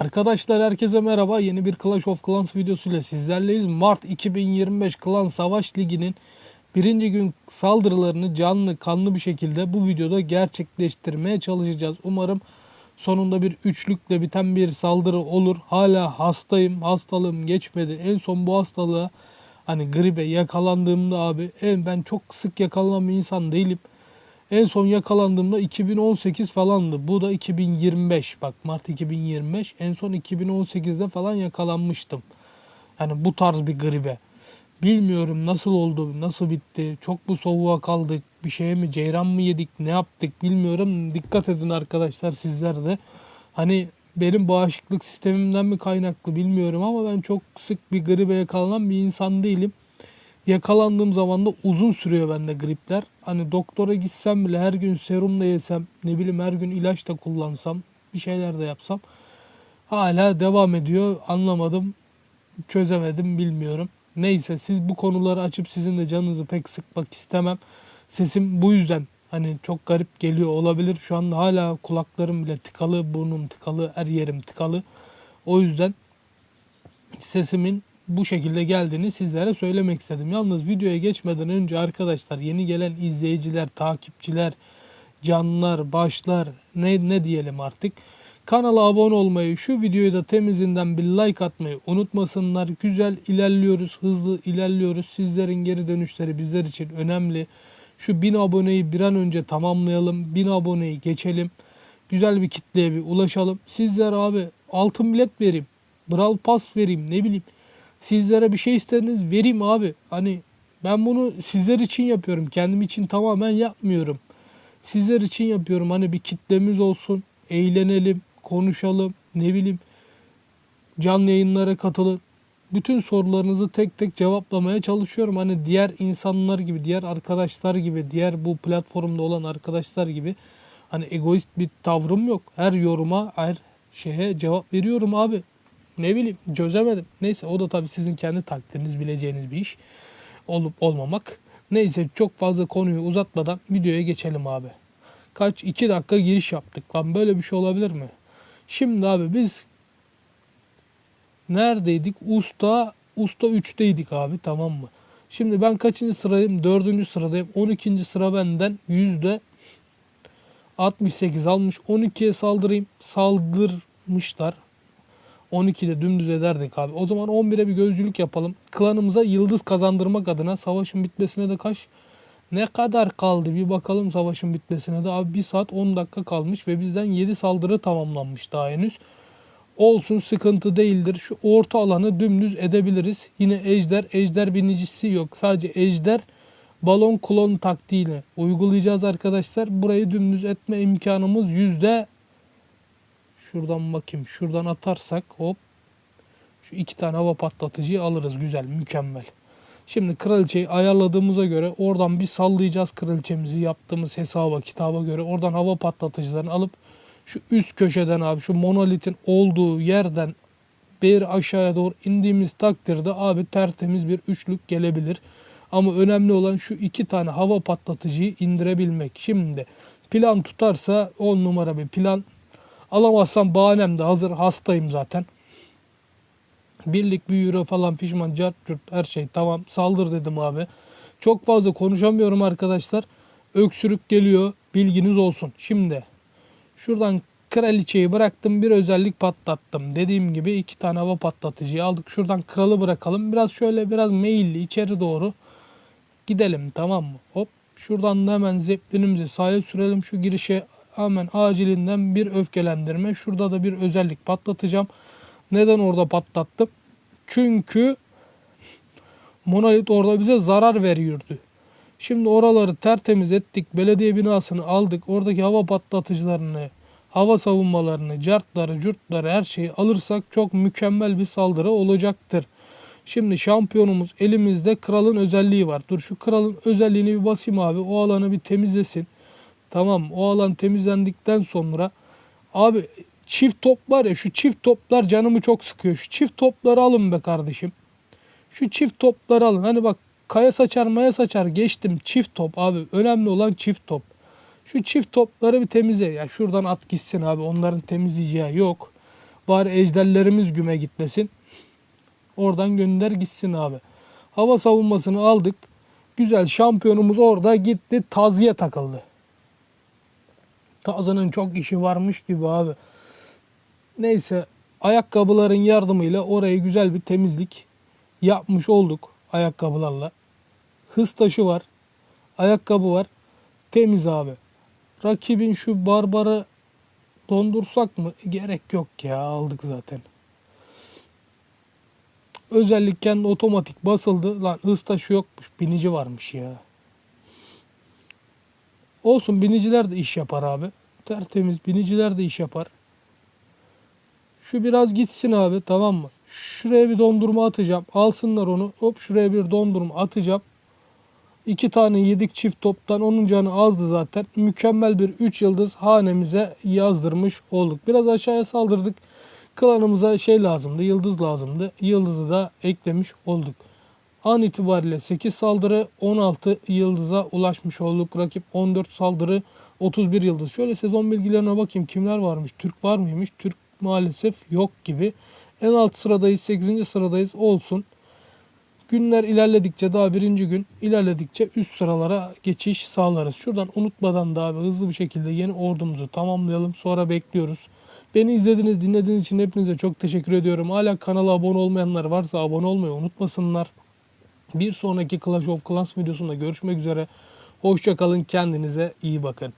Arkadaşlar herkese merhaba. Yeni bir Clash of Clans videosuyla sizlerleyiz. Mart 2025 Klan Savaş Ligi'nin birinci gün saldırılarını canlı kanlı bir şekilde bu videoda gerçekleştirmeye çalışacağız. Umarım sonunda bir üçlükle biten bir saldırı olur. Hala hastayım. Hastalığım geçmedi. En son bu hastalığa hani gribe yakalandığımda abi en ben çok sık yakalanan bir insan değilim. En son yakalandığımda 2018 falandı. Bu da 2025. Bak Mart 2025. En son 2018'de falan yakalanmıştım. Yani bu tarz bir gribe. Bilmiyorum nasıl oldu, nasıl bitti. Çok mu soğuğa kaldık, bir şeye mi, ceyran mı yedik, ne yaptık bilmiyorum. Dikkat edin arkadaşlar sizler de. Hani benim bağışıklık sistemimden mi kaynaklı bilmiyorum ama ben çok sık bir gribe yakalanan bir insan değilim yakalandığım zaman da uzun sürüyor bende gripler. Hani doktora gitsem bile her gün serum da yesem, ne bileyim her gün ilaç da kullansam, bir şeyler de yapsam hala devam ediyor. Anlamadım, çözemedim, bilmiyorum. Neyse siz bu konuları açıp sizin de canınızı pek sıkmak istemem. Sesim bu yüzden hani çok garip geliyor olabilir. Şu anda hala kulaklarım bile tıkalı, burnum tıkalı, her yerim tıkalı. O yüzden sesimin bu şekilde geldiğini sizlere söylemek istedim. Yalnız videoya geçmeden önce arkadaşlar yeni gelen izleyiciler, takipçiler, canlar, başlar ne ne diyelim artık. Kanala abone olmayı, şu videoyu da temizinden bir like atmayı unutmasınlar. Güzel ilerliyoruz, hızlı ilerliyoruz. Sizlerin geri dönüşleri bizler için önemli. Şu 1000 aboneyi bir an önce tamamlayalım. 1000 aboneyi geçelim. Güzel bir kitleye bir ulaşalım. Sizler abi altın bilet vereyim. Brawl Pass vereyim ne bileyim. Sizlere bir şey istediniz vereyim abi. Hani ben bunu sizler için yapıyorum. Kendim için tamamen yapmıyorum. Sizler için yapıyorum. Hani bir kitlemiz olsun. Eğlenelim, konuşalım, ne bileyim. Canlı yayınlara katılın. Bütün sorularınızı tek tek cevaplamaya çalışıyorum. Hani diğer insanlar gibi, diğer arkadaşlar gibi, diğer bu platformda olan arkadaşlar gibi hani egoist bir tavrım yok. Her yoruma, her şeye cevap veriyorum abi. Ne bileyim çözemedim. Neyse o da tabii sizin kendi takdiriniz bileceğiniz bir iş. Olup olmamak. Neyse çok fazla konuyu uzatmadan videoya geçelim abi. Kaç? 2 dakika giriş yaptık. Lan böyle bir şey olabilir mi? Şimdi abi biz neredeydik? Usta Usta 3'teydik abi tamam mı? Şimdi ben kaçıncı sıradayım? 4. sıradayım. 12. sıra benden yüzde 68 almış. 12'ye saldırayım. Saldırmışlar. 12'de dümdüz ederdik abi. O zaman 11'e bir gözcülük yapalım. Klanımıza yıldız kazandırmak adına savaşın bitmesine de kaç ne kadar kaldı bir bakalım savaşın bitmesine de abi 1 saat 10 dakika kalmış ve bizden 7 saldırı tamamlanmış daha henüz. Olsun sıkıntı değildir. Şu orta alanı dümdüz edebiliriz. Yine ejder, ejder binicisi yok. Sadece ejder balon klon taktiğiyle uygulayacağız arkadaşlar. Burayı dümdüz etme imkanımız yüzde Şuradan bakayım. Şuradan atarsak hop. Şu iki tane hava patlatıcıyı alırız. Güzel, mükemmel. Şimdi kraliçeyi ayarladığımıza göre oradan bir sallayacağız kraliçemizi yaptığımız hesaba kitaba göre. Oradan hava patlatıcılarını alıp şu üst köşeden abi şu monolitin olduğu yerden bir aşağıya doğru indiğimiz takdirde abi tertemiz bir üçlük gelebilir. Ama önemli olan şu iki tane hava patlatıcıyı indirebilmek. Şimdi plan tutarsa 10 numara bir plan Alamazsam bahanem de hazır. Hastayım zaten. Birlik bir euro falan pişman cart curt her şey tamam saldır dedim abi. Çok fazla konuşamıyorum arkadaşlar. Öksürük geliyor bilginiz olsun. Şimdi şuradan kraliçeyi bıraktım bir özellik patlattım. Dediğim gibi iki tane hava patlatıcıyı aldık. Şuradan kralı bırakalım. Biraz şöyle biraz meyilli içeri doğru gidelim tamam mı? Hop şuradan da hemen zeplinimizi sahaya sürelim. Şu girişe hemen acilinden bir öfkelendirme. Şurada da bir özellik patlatacağım. Neden orada patlattım? Çünkü Monolit orada bize zarar veriyordu. Şimdi oraları tertemiz ettik. Belediye binasını aldık. Oradaki hava patlatıcılarını, hava savunmalarını, cartları, curtları her şeyi alırsak çok mükemmel bir saldırı olacaktır. Şimdi şampiyonumuz elimizde kralın özelliği var. Dur şu kralın özelliğini bir basayım abi. O alanı bir temizlesin. Tamam o alan temizlendikten sonra abi çift top var ya şu çift toplar canımı çok sıkıyor. Şu çift topları alın be kardeşim. Şu çift topları alın. Hani bak kaya saçar maya saçar geçtim çift top abi. Önemli olan çift top. Şu çift topları bir temizle. Ya şuradan at gitsin abi. Onların temizleyeceği yok. Bari ejderlerimiz güme gitmesin. Oradan gönder gitsin abi. Hava savunmasını aldık. Güzel şampiyonumuz orada gitti. Tazıya takıldı. Tazının çok işi varmış gibi abi. Neyse ayakkabıların yardımıyla orayı güzel bir temizlik yapmış olduk ayakkabılarla. Hız taşı var. Ayakkabı var. Temiz abi. Rakibin şu barbarı dondursak mı? Gerek yok ya aldık zaten. Özellik kendi otomatik basıldı. Lan hız taşı yokmuş. Binici varmış ya. Olsun biniciler de iş yapar abi. Tertemiz biniciler de iş yapar. Şu biraz gitsin abi tamam mı? Şuraya bir dondurma atacağım. Alsınlar onu. Hop şuraya bir dondurma atacağım. İki tane yedik çift toptan. Onun canı azdı zaten. Mükemmel bir 3 yıldız hanemize yazdırmış olduk. Biraz aşağıya saldırdık. Klanımıza şey lazımdı. Yıldız lazımdı. Yıldızı da eklemiş olduk. An itibariyle 8 saldırı 16 yıldıza ulaşmış olduk. Rakip 14 saldırı 31 yıldız. Şöyle sezon bilgilerine bakayım kimler varmış. Türk var mıymış? Türk maalesef yok gibi. En alt sıradayız 8. sıradayız olsun. Günler ilerledikçe daha birinci gün ilerledikçe üst sıralara geçiş sağlarız. Şuradan unutmadan da abi hızlı bir şekilde yeni ordumuzu tamamlayalım. Sonra bekliyoruz. Beni izlediğiniz, dinlediğiniz için hepinize çok teşekkür ediyorum. Hala kanala abone olmayanlar varsa abone olmayı unutmasınlar. Bir sonraki Clash of Clans videosunda görüşmek üzere. Hoşçakalın, kendinize iyi bakın.